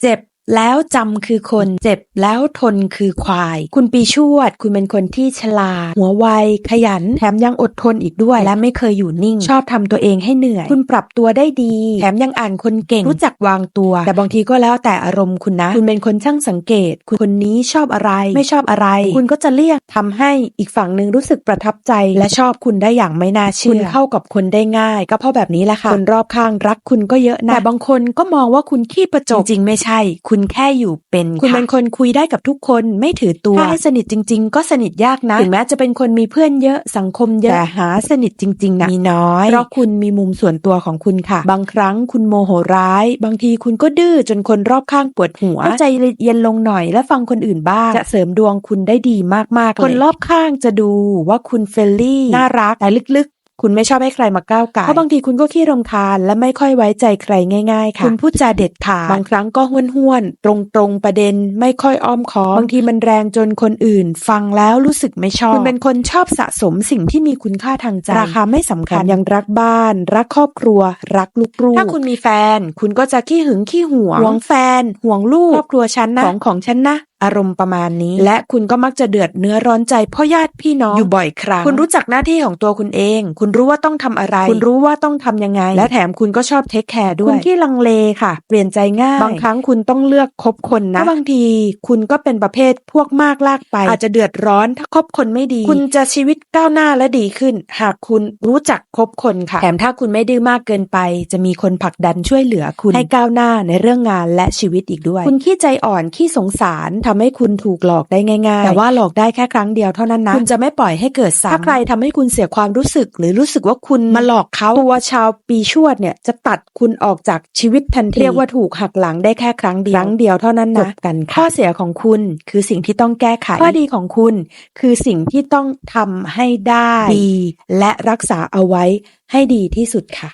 เจ็บ แล้วจำคือคนเจ็บแล้วทนคือควาย คุณปีชวด คุณเป็นคนที่ฉลาด หัวไว ขยัน แถมยังอดทนอีกด้วย และไม่เคยอยู่นิ่ง ชอบทำตัวเองให้เหนื่อย คุณปรับตัวได้ดี แถมยังอ่านคนเก่ง รู้จักวางตัว แต่บางทีก็แล้วแต่อารมณ์คุณนะ คุณเป็นคนช่างสังเกต คุณคนนี้ชอบอะไร ไม่ชอบอะไร คุณก็จะเลี่ยงทำให้อีกฝั่งหนึ่งรู้สึกประทับใจ และชอบคุณได้อย่างไม่น่าเชื่อ คุณเข้ากับคนได้ง่าย ก็เพราะแบบนี้แหละค่ะ คนรอบข้างรักคุณก็เยอะนะแต่บางคนก็มองว่าคุณขี้ประจบจริงๆไม่ใช่คุณแค่อยู่เป็นคุณเป็นคนคุยได้กับทุกคนไม่ถือตัวถ้าให้สนิทจริง ๆ ก็สนิทยากนะถึงแม้จะเป็นคนมีเพื่อนเยอะสังคมเยอะแต่หาสนิทจริงๆนะมีน้อยเพราะคุณมีมุมส่วนตัวของคุณค่ะ บางครั้งคุณโมโหร้าย บางทีคุณก็ดื้อจนคนรอบข้างปวดหัวก็ใจเย็นลงหน่อยและฟังคนอื่นบ้าง จะเสริมดวงคุณได้ดีมากๆเลยคนรอบข้างจะดูว่าคุณเฟรนลี่น่ารักแต่ลึกๆ คุณไม่ชอบให้ใครมาก้าวไก่ายเพราะบางทีคุณก็ขี้รำคาญและไม่ค่อยไว้ใจใครง่ายๆค่ะคุณพูดจาเด็ดขาดบางครั้งก็ห้วนห้วนๆตรงตรงๆประเด็นไม่ค่อยอ้อมค้อมบางทีมันแรงจนคนอื่น ฟังแล้วรู้สึกไม่ชอบ คุณเป็นคนชอบสะสมสิ่งที่มีคุณค่าทางใจราคาไม่สำคัญยังรักบ้าน รักครอบครัว รักลูกๆถ้าคุณมีแฟน คุณก็จะขี้หึงขี้หวงห่วงแฟน ห่วงลูกครอบครัวฉันนะของของฉันนะอารมณ์ประมาณนี้ และคุณก็มักจะเดือดเนื้อร้อนใจเพ่อญาติพี่น้องอยู่บ่อยครั้ง คุณรู้จักหน้าที่ของตัวคุณเอง คุณรู้ว่าต้องทำอะไร คุณรู้ว่าต้องทำยังไง และแถมคุณก็ชอบเทคแคร์ด้วย คุณที่ลังเลค่ะ เปลี่ยนใจง่าย บางครั้งคุณต้องเลือกคบคนนะเพราะบางที คุณก็เป็นประเภทพวกมากลากไป อาจจะเดือดร้อนถ้าคบคนไม่ดี คุณจะชีวิตก้าวหน้าและดีขึ้น หากคุณรู้จักคบคนค่ะ แถมถ้าคุณไม่ดื้อมากเกินไป จะมีคนผลักดันช่วยเหลือคุณให้ก้าวหน้าในเรื่องงานและชีวิตอีกด้วย คุณขี้ใจอ่อนขี้สงสารทำให้คุณถูกหลอกได้ง่าย ๆ แต่ว่าหลอกได้แค่ครั้งเดียวเท่านั้นนะ คุณจะไม่ปล่อยให้เกิดซ้ำถ้าใครทำให้คุณเสียความรู้สึก หรือรู้สึกว่าคุณมาหลอกเขาตัวชาวปีชวดเนี่ยจะตัดคุณออกจากชีวิตทันทีเรียกว่าถูกหักหลังได้แค่ครั้งเดียวครั้งเดียวเท่านั้นนะกันข้อเสียของคุณคือสิ่งที่ต้องแก้ไขข้อดีของคุณ คือสิ่งที่ต้องทำให้ได้ดี และรักษาเอาไว้ให้ดีที่สุดค่ะ